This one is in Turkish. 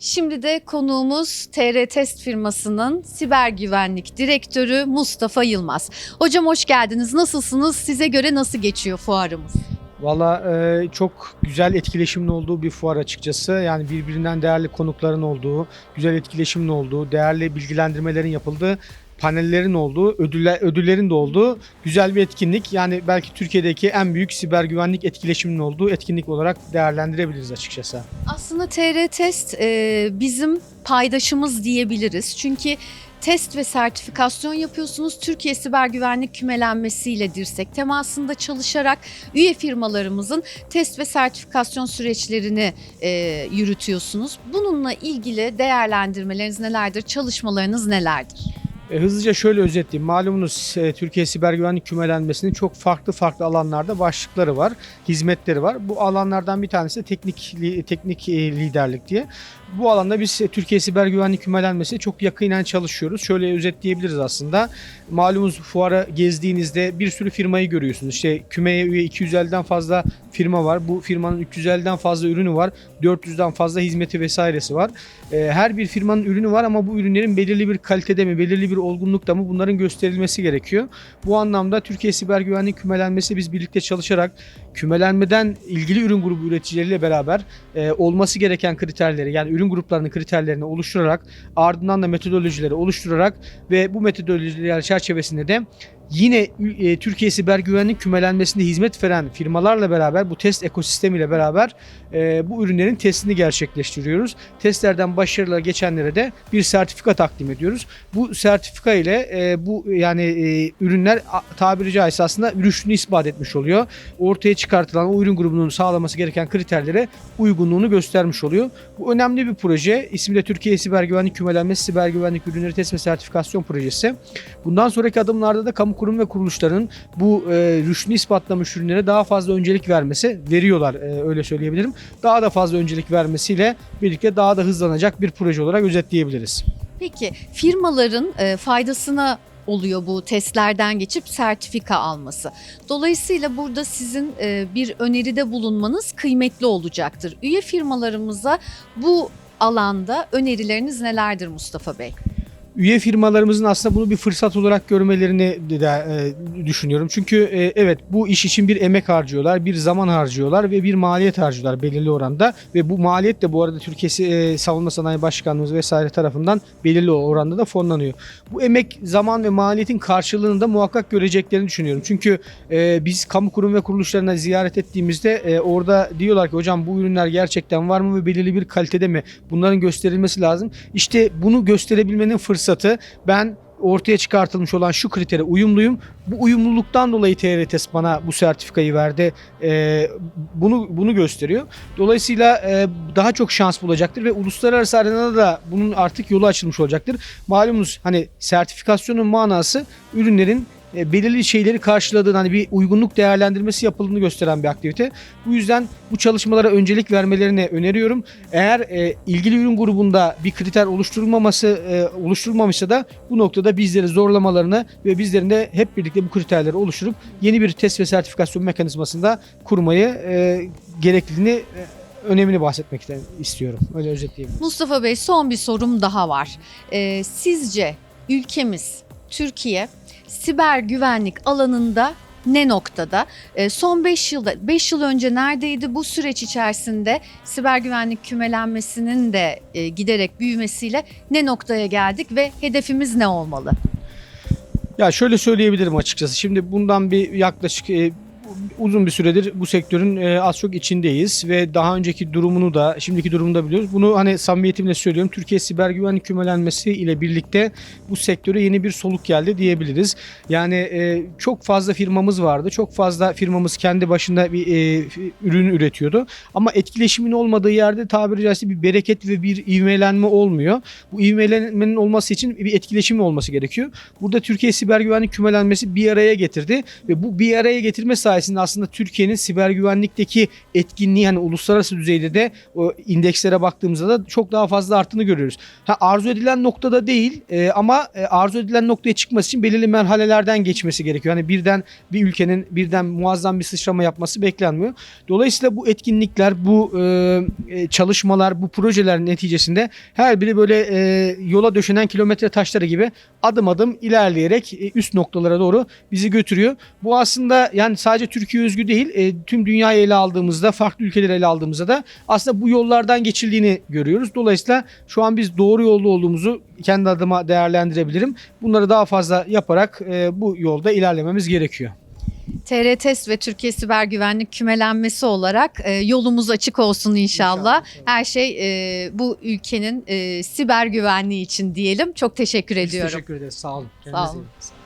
Şimdi de konuğumuz TR Test firmasının siber güvenlik direktörü Mustafa Yılmaz. Hocam hoş geldiniz. Nasılsınız? Size göre nasıl geçiyor fuarımız? Valla e, çok güzel etkileşimin olduğu bir fuar açıkçası. Yani birbirinden değerli konukların olduğu, güzel etkileşimin olduğu, değerli bilgilendirmelerin yapıldığı, panellerin olduğu, ödüller, ödüllerin de olduğu güzel bir etkinlik. Yani belki Türkiye'deki en büyük siber güvenlik etkileşiminin olduğu etkinlik olarak değerlendirebiliriz açıkçası. Aslında TR Test e, bizim paydaşımız diyebiliriz. Çünkü test ve sertifikasyon yapıyorsunuz. Türkiye Siber Güvenlik Kümelenmesiyle dirsek temasında çalışarak üye firmalarımızın test ve sertifikasyon süreçlerini e, yürütüyorsunuz. Bununla ilgili değerlendirmeleriniz nelerdir? Çalışmalarınız nelerdir? E, hızlıca şöyle özetleyeyim. Malumunuz e, Türkiye Siber Güvenlik Kümelenmesi'nin çok farklı farklı alanlarda başlıkları var, hizmetleri var. Bu alanlardan bir tanesi de teknik teknik e, liderlik diye. Bu alanda biz Türkiye Siber Güvenlik Kümelenmesi çok yakinen çalışıyoruz. Şöyle özetleyebiliriz aslında. Malumunuz fuara gezdiğinizde bir sürü firmayı görüyorsunuz. İşte kümeye üye 250'den fazla firma var. Bu firmanın 350'den fazla ürünü var. 400'den fazla hizmeti vesairesi var. Her bir firmanın ürünü var ama bu ürünlerin belirli bir kalitede mi, belirli bir olgunlukta mı bunların gösterilmesi gerekiyor. Bu anlamda Türkiye Siber Güvenlik Kümelenmesi biz birlikte çalışarak kümelenmeden ilgili ürün grubu üreticileriyle beraber e, olması gereken kriterleri yani ürün gruplarının kriterlerini oluşturarak ardından da metodolojileri oluşturarak ve bu metodolojiler çerçevesinde de yine e, Türkiye Siber Güvenlik Kümelenmesinde hizmet veren firmalarla beraber bu test ekosistemiyle beraber e, bu ürünlerin testini gerçekleştiriyoruz. Testlerden başarılı geçenlere de bir sertifika takdim ediyoruz. Bu sertifika ile e, bu yani e, ürünler tabiri caizse aslında rüştünü ispat etmiş oluyor. Ortaya çıkartılan o ürün grubunun sağlaması gereken kriterlere uygunluğunu göstermiş oluyor. Bu önemli bir proje. İsmi de Türkiye Siber Güvenlik Kümelenmesi Siber Güvenlik Ürünleri Test ve Sertifikasyon Projesi. Bundan sonraki adımlarda da kamu kurum ve kuruluşların bu e, rüştünü ispatlamış ürünlere daha fazla öncelik vermesi, veriyorlar e, öyle söyleyebilirim. Daha da fazla öncelik vermesiyle birlikte daha da hızlanacak bir proje olarak özetleyebiliriz. Peki firmaların e, faydasına oluyor bu testlerden geçip sertifika alması. Dolayısıyla burada sizin e, bir öneride bulunmanız kıymetli olacaktır. Üye firmalarımıza bu alanda önerileriniz nelerdir Mustafa Bey? Üye firmalarımızın aslında bunu bir fırsat olarak görmelerini de, e, düşünüyorum. Çünkü e, evet bu iş için bir emek harcıyorlar, bir zaman harcıyorlar ve bir maliyet harcıyorlar belirli oranda. Ve bu maliyet de bu arada Türkiye e, Savunma Sanayi Başkanlığımız vesaire tarafından belirli oranda da fonlanıyor. Bu emek, zaman ve maliyetin karşılığını da muhakkak göreceklerini düşünüyorum. Çünkü biz kamu kurum ve kuruluşlarına ziyaret ettiğimizde orada diyorlar ki hocam bu ürünler gerçekten var mı ve belirli bir kalitede mi? Bunların gösterilmesi lazım. İşte bunu gösterebilmenin fırsatı ben ortaya çıkartılmış olan şu kritere uyumluyum. Bu uyumluluktan dolayı TRTS bana bu sertifikayı verdi. Ee, bunu bunu gösteriyor. Dolayısıyla e, daha çok şans bulacaktır ve uluslararası arenada da bunun artık yolu açılmış olacaktır. Malumunuz hani sertifikasyonun manası ürünlerin e, belirli şeyleri karşıladığını hani bir uygunluk değerlendirmesi yapıldığını gösteren bir aktivite. Bu yüzden bu çalışmalara öncelik vermelerini öneriyorum. Eğer e, ilgili ürün grubunda bir kriter oluşturulmaması e, oluşturulmamışsa da bu noktada bizleri zorlamalarını ve bizlerin de hep birlikte bu kriterleri oluşturup yeni bir test ve sertifikasyon mekanizmasında kurmayı e, gerekliliğini e, önemini bahsetmek istiyorum. Öyle özetleyebilirim. Mustafa Bey son bir sorum daha var. Ee, sizce ülkemiz Türkiye siber güvenlik alanında ne noktada? Ee, son 5 yılda 5 yıl önce neredeydi? Bu süreç içerisinde siber güvenlik kümelenmesinin de e, giderek büyümesiyle ne noktaya geldik ve hedefimiz ne olmalı? Ya şöyle söyleyebilirim açıkçası. Şimdi bundan bir yaklaşık e, uzun bir süredir bu sektörün e, az çok içindeyiz ve daha önceki durumunu da şimdiki durumunu da biliyoruz. Bunu hani samimiyetimle söylüyorum. Türkiye siber güvenlik kümelenmesi ile birlikte bu sektöre yeni bir soluk geldi diyebiliriz. Yani e, çok fazla firmamız vardı. Çok fazla firmamız kendi başında bir e, ürün üretiyordu. Ama etkileşimin olmadığı yerde tabiri caizse bir bereket ve bir ivmelenme olmuyor. Bu ivmelenmenin olması için bir etkileşim olması gerekiyor. Burada Türkiye siber güvenlik kümelenmesi bir araya getirdi ve bu bir araya getirme sayesinde sayesinde aslında Türkiye'nin siber güvenlikteki etkinliği yani uluslararası düzeyde de o indekslere baktığımızda da çok daha fazla arttığını görüyoruz. Ha, arzu edilen noktada değil e, ama e, arzu edilen noktaya çıkması için belirli merhalelerden geçmesi gerekiyor. Hani birden bir ülkenin birden muazzam bir sıçrama yapması beklenmiyor. Dolayısıyla bu etkinlikler, bu e, e, çalışmalar, bu projeler neticesinde her biri böyle e, yola döşenen kilometre taşları gibi adım adım ilerleyerek e, üst noktalara doğru bizi götürüyor. Bu aslında yani sadece Türkiye özgü değil, e, tüm dünyayı ele aldığımızda, farklı ülkeleri ele aldığımızda da aslında bu yollardan geçildiğini görüyoruz. Dolayısıyla şu an biz doğru yolda olduğumuzu kendi adıma değerlendirebilirim. Bunları daha fazla yaparak e, bu yolda ilerlememiz gerekiyor. TR Test ve Türkiye Siber Güvenlik kümelenmesi olarak e, yolumuz açık olsun inşallah. İnşallah. Her şey e, bu ülkenin e, siber güvenliği için diyelim. Çok teşekkür Biz ediyorum. teşekkür ederiz. Sağ olun. Sağ olun. iyi.